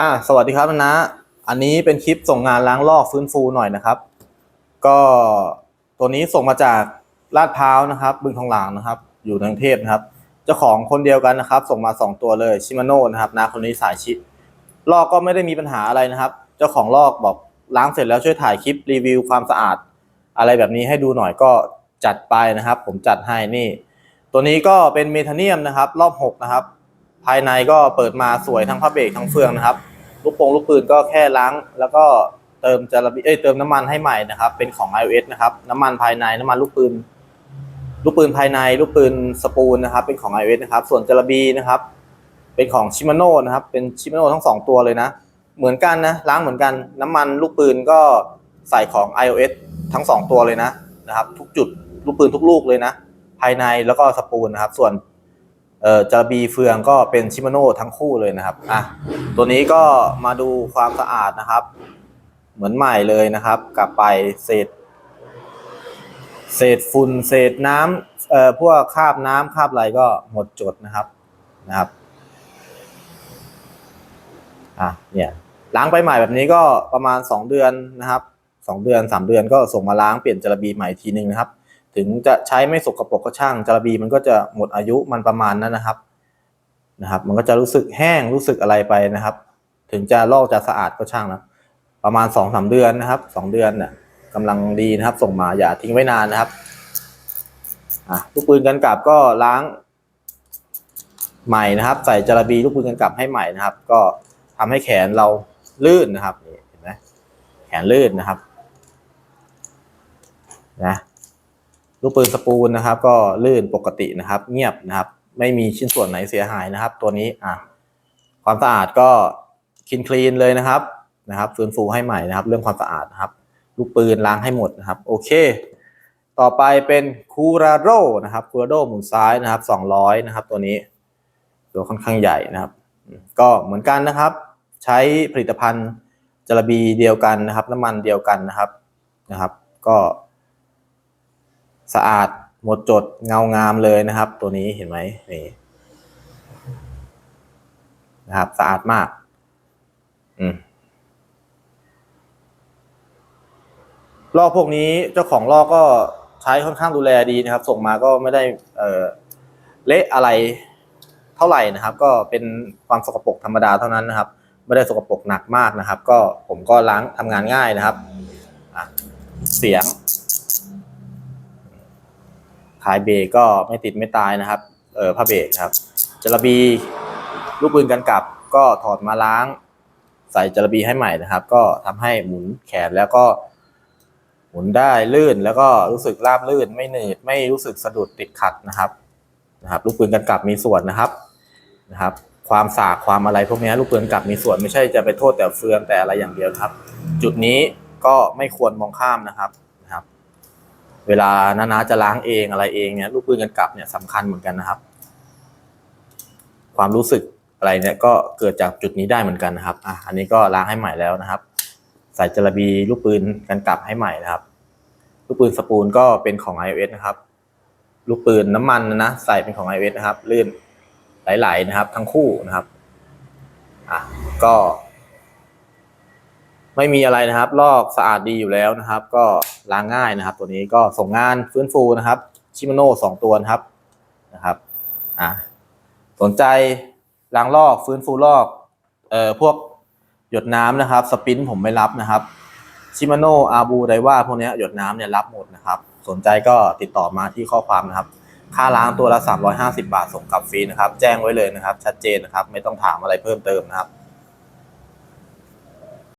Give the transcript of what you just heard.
อ่าสวัสดีครับนะ อันนี้เป็นคลิปส่งงานล้างลอกฟื้นฟูหน่อยนะครับ ก็ตัวนี้ส่งมาจากลาดพร้าวนะครับ บึงทองหลางนะครับ อยู่ในกรุงเทพนะครับ เจ้าของคนเดียวกันนะครับ ส่งมาสองตัวเลยชิมาโน่นะครับนะคนนี้สายชิลอกก็ไม่ได้มีปัญหาอะไรนะครับ เจ้าของลอกบอกล้างเสร็จแล้วช่วยถ่ายคลิปรีวิวความสะอาด อะไรแบบนี้ให้ดูหน่อยก็จัดไปนะครับ ผมจัดให้นี่ ตัวนี้ก็เป็นเมทาเนียมนะครับ รอบหกนะครับ ภายในก็เปิดมาสวยทั้งผ้าเบรกทั้งเฟืองนะครับ ลูกโป่งลูกปืนก็แค่ล้าง แล้วก็เติมจาระบีเอ้ยเติมน้ำมันให้ใหม่นะครับ เป็นของ iOS นะครับ น้ำมันภายในน้ำมันลูกปืน ลูกปืนภายใน ลูกปืนสปูลนะครับ เป็นของ iOS นะครับ ส่วนจาระบีนะครับ เป็นของชิมาโน่นะครับ เป็นชิมาโน่ทั้งสองตัวเลยนะ เหมือนกันนะ ล้างเหมือนกัน น้ำมันลูกปืนก็ใส่ของ iOS ทั้งสองตัวเลยนะนะครับ ทุกจุดลูกปืนทุกลูกเลยนะ ภายในแล้วก็สปูลนะครับ ส่วน เอ่อจาระบีเฟืองก็เป็นชิมาโน่ทั้งคู่เลยนะครับอะตัวนี้ก็มาดูความสะอาดนะครับ เหมือนใหม่เลยนะครับ กลับไปเศษ เศษฝุ่นเศษน้ำเอ่อพวกคราบน้ำคราบอะไรก็หมดจดนะครับนะครับอะเนี่ยล้างไปใหม่แบบนี้ก็ประมาณ 2 เดือนนะครับสองเดือน 3 เดือนก็ส่งมาล้างเปลี่ยนจระบีใหม่ทีนึงนะครับ ถึงจะใช้ไม่สกปรกก็ช่างจาระบีมันก็จะหมดอายุมันประมาณนั้นนะครับนะครับ มันก็จะรู้สึกแห้งรู้สึกอะไรไปนะครับ ถึงจะลอกจะสะอาดก็ช่างนะประมาณสองสามเดือนนะครับสองเดือนเนี่ยกำลังดีนะครับ ส่งมาอย่าทิ้งไว้นานนะครับอะลูกปืนกันกลับก็ล้างใหม่นะครับ ใส่จาระบีลูกปืนกันกลับให้ใหม่นะครับ ก็ทำให้แขนเราลื่นนะครับเห็นไหมแขนลื่นนะครับนะ ลูกปืนสปูลนะครับ ก็ลื่นปกตินะครับ เงียบนะครับ ไม่มีชิ้นส่วนไหนเสียหายนะครับ ตัวนี้อะความสะอาดก็คินคลีนเลยนะครับนะครับ ฟื้นฟูให้ใหม่นะครับ เรื่องความสะอาดนะครับ ลูกปืนล้างให้หมดนะครับ โอเค ต่อไปเป็นคูราโดนะครับคูราโดหมุนซ้ายนะครับ200นะครับ ตัวนี้ตัวค่อนข้างใหญ่นะครับ ก็เหมือนกันนะครับ ใช้ผลิตภัณฑ์จาระบีเดียวกันนะครับ น้ำมันเดียวกันนะครับนะครับ ก็ สะอาดหมดจดเงางามเลยนะครับ ตัวนี้เห็นไหมนี่นะครับ สะอาดมาก อืมลอกพวกนี้เจ้าของลอกก็ใช้ค่อนข้างดูแลดีนะครับ ส่งมาก็ไม่ได้เออเละอะไรเท่าไหร่นะครับ ก็เป็นความสกปรกธรรมดาเท่านั้นนะครับ ไม่ได้สกปรกหนักมากนะครับ ก็ผมก็ล้างทำงานง่ายนะครับเสียง ขายเบรกก็ไม่ติดไม่ตายนะครับ เออผ้าเบรกครับจระบีลูกปืนกันกลับก็ถอดมาล้าง ใส่จระบีให้ใหม่นะครับ ก็ทำให้หมุนแขนแล้วก็ หมุนได้ลื่นแล้วก็รู้สึกราบลื่นไม่หนืดไม่รู้สึกสะดุดติดขัดนะครับนะครับ ลูกปืนกันกลับมีส่วนนะครับนะครับ ความสากความอะไรพวกนี้ลูกปืนกลับมีส่วนไม่ใช่จะไปโทษแต่เฟืองแต่อะไรอย่างเดียวครับ จุดนี้ก็ไม่ควรมองข้ามนะครับ เวลาน้าๆจะล้างเองอะไรเองเนี่ยลูกปืนกันกลับเนี่ยสำคัญเหมือนกันนะครับ ความรู้สึกอะไรเนี่ยก็เกิดจากจุดนี้ได้เหมือนกันนะครับอะอันนี้ก็ล้างให้ใหม่แล้วนะครับ ใส่จระบีลูกปืนกันกลับให้ใหม่นะครับ ลูกปืนสปูลก็เป็นของ iOS นะครับ ลูกปืนน้ำมันนะใส่เป็นของ iOS นะครับ ลื่นไหลๆนะครับ ทั้งคู่นะครับอะก็ ไม่มีอะไรนะครับ ลอกสะอาดดีอยู่แล้วนะครับ ก็ล้างง่ายนะครับ ตัวนี้ก็ส่งงานฟื้นฟูนะครับชิมาโน่สองตัวนะครับนะครับอะสนใจล้างลอกฟื้นฟูลอกเอ่อพวกหยดน้ำนะครับ สปินผมไม่รับนะครับชิมาโน่อาบูไดว่าพวกเนี้ยหยดน้ำเนี่ยรับหมดนะครับ สนใจก็ติดต่อมาที่ข้อความนะครับ ค่าล้างตัวละ 350 บาทส่งกลับฟรีนะครับ แจ้งไว้เลยนะครับ ชัดเจนนะครับ ไม่ต้องถามอะไรเพิ่มเติมนะครับ